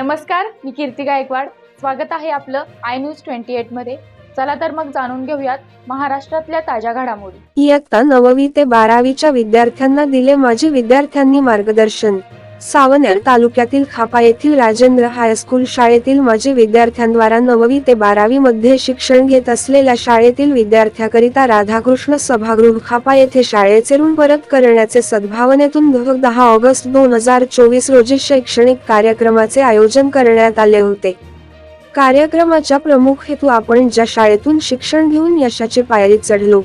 नमस्कार मी कीर्ती गायकवाड. स्वागत आहे आपलं आय न्यूज ट्वेंटी एटमध्ये. चला तर मग जाणून घेऊयात महाराष्ट्रातल्या ताज्या घडामोडी. इयत्ता नववी ते बारावीच्या विद्यार्थ्यांना दिले माजी विद्यार्थ्यांनी मार्गदर्शन. सावनेर तालुक्यातील खापा येथील राजेंद्र हायस्कूल शाळेतील माजी विद्यार्थ्यांद्वारा नववी ते बारावी मध्ये शिक्षण घेत असलेल्या शाळेतील विद्यार्थ्याकरिता राधाकृष्ण सभागृह खापा येथे शाळेचे ऋण परत करण्याचे सद्भावनेतून दहा ऑगस्ट दोन हजार चोवीस रोजी शैक्षणिक कार्यक्रमाचे आयोजन करण्यात आले होते. कार्यक्रमाचा प्रमुख हेतू आपण ज्या शाळेतून शिक्षण घेऊन यशाची पायरी चढलो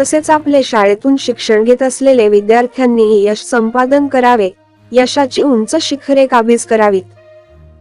तसेच आपले शाळेतून शिक्षण घेत असलेले विद्यार्थ्यांनीही यश संपादन करावे यशाची उंच शिखरे काबीज करावीत.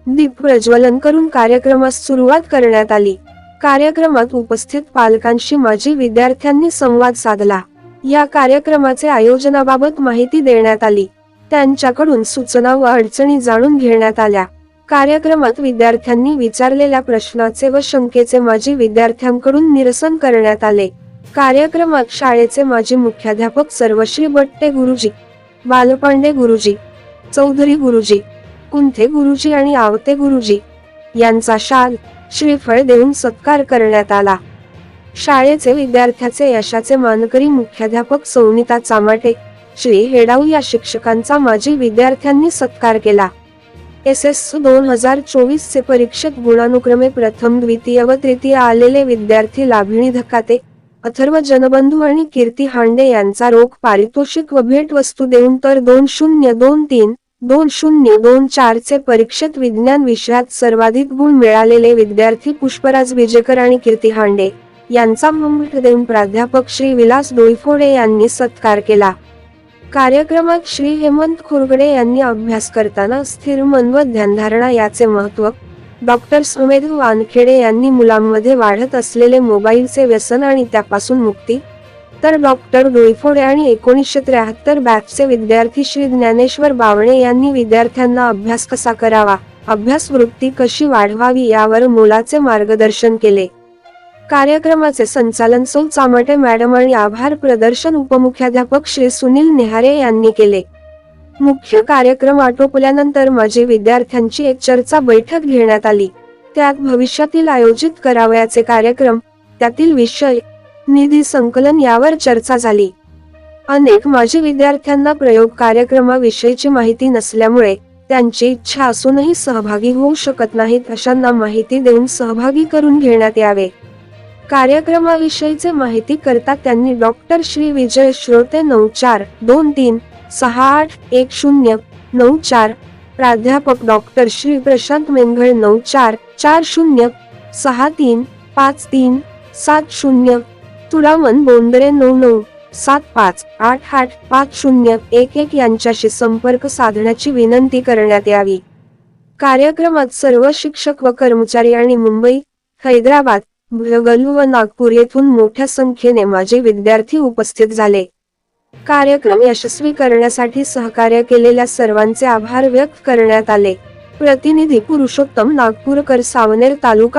दीप प्रज्वलन करून कार्यक्रमास सुरुवात करण्यात आली. कार्यक्रमात उपस्थित पालकांशी माजी विद्यार्थ्यांनी संवाद साधला. या कार्यक्रमाचे आयोजनाबाबत माहिती देण्यात आली. त्यांच्याकडून सूचना व अडचणी जाणून घेण्यात आल्या. कार्यक्रमात विद्यार्थ्यांनी विचारलेल्या प्रश्नाचे व शंकेचे माजी विद्यार्थ्यांकडून निरसन करण्यात आले. कार्यक्रमात शाळेचे माजी मुख्याध्यापक सर्वश्री बट्टे गुरुजी बालपांडे गुरुजी चौधरी गुरुजी कुंथे गुरुजी आणि आवते गुरुजी यांचा शाल श्रीफळ देऊन सत्कार करण्यात आला. शाळेचे विद्यार्थ्याचे यशाचे मानकरी मुख्याध्यापक सौनिता चामाटे श्री हेडाऊ या शिक्षकांचा माजी विद्यार्थ्यांनी सत्कार केला. एस एस दोन हजार चोवीस चे परीक्षेत गुणानुक्रमे प्रथम द्वितीय व तृतीय आलेले विद्यार्थी लाभिणी धकाते अथर्व जनबंधू आणि कीर्ती हांडे यांचा रोख पारितोषिक व भेट वस्तू देऊन तर दोन शून्य दोन तीन दोन शून्य दोन चारचे परीक्षेत विज्ञान विषयात सर्वाधिक गुण मिळालेले विद्यार्थी पुष्पराज विजेकर आणि कीर्ती हांडे यांचा मुंबईत देऊन प्राध्यापक श्री विलास डोईफोडे यांनी सत्कार केला. कार्यक्रमात श्री हेमंत खुरगडे यांनी अभ्यास करताना स्थिर मन व ध्यानधारणा याचे महत्त्व डॉक्टर सुमेध वानखेडे यांनी मुलांमध्ये वाढत असलेले मोबाईलचे व्यसन आणि त्यापासून मुक्ती तर डॉक्टर डोईफोडे आणि एकोणीसशे त्र्याहत्तर बॅचचे विद्यार्थी श्री ज्ञानेश्वर बावणे यांनी विद्यार्थ्यांना अभ्यास कसा करावा? अभ्यास वृत्ती कशी वाढवावी यावर मुलाचे मार्गदर्शन केले. कार्यक्रमाचे संचालन सौ चामटे मॅडम आणि आभार प्रदर्शन उपमुख्याध्यापक श्री सुनील नेहारे यांनी केले. मुख्य कार्यक्रम आटोपल्यानंतर माझे विद्यार्थ्यांची एक चर्चा बैठक घेण्यात आली. त्यात भविष्यातील आयोजित करावयाचे कार्यक्रम त्यातील विषय निधी संकलन यावर चर्चा झाली. अनेक माजी विद्यार्थ्यांना प्रयोग कार्यक्रमाविषयीची माहिती नसल्यामुळे त्यांची इच्छा असूनही सहभागी होऊ शकत नाहीत अशांना माहिती देऊन सहभागी करून घेण्यात यावे. कार्यक्रमाविषयीचे माहिती करता त्यांनी डॉक्टर श्री. विजय श्रोते नऊ चार दोन तीन सहा आठ एक शून्य नऊ चार प्राध्यापक डॉक्टर श्री. प्रशांत मेंघळ नऊ चार चार शून्य सहा तीन पाच तीन सात शून्य तुलामन बोंदरे नऊ नऊ सात पाच आठ आठ पाच शून्य एक एक यांच्याशी संपर्क साधण्याची विनंती करण्यात यावी. कार्यक्रमात सर्व शिक्षक व कर्मचारी आणि मुंबई हैदराबाद बेंगलुरू व नागपूर येथून मोठ्या संख्येने माझे विद्यार्थी उपस्थित झाले. कार्यक्रम यशस्वी करण्यासाठी सहकार्य केलेल्या सर्वांचे आभार व्यक्त करण्यात आले. प्रतिनिधी पुरुषोत्तम नागपूरकर सावनेर तालुका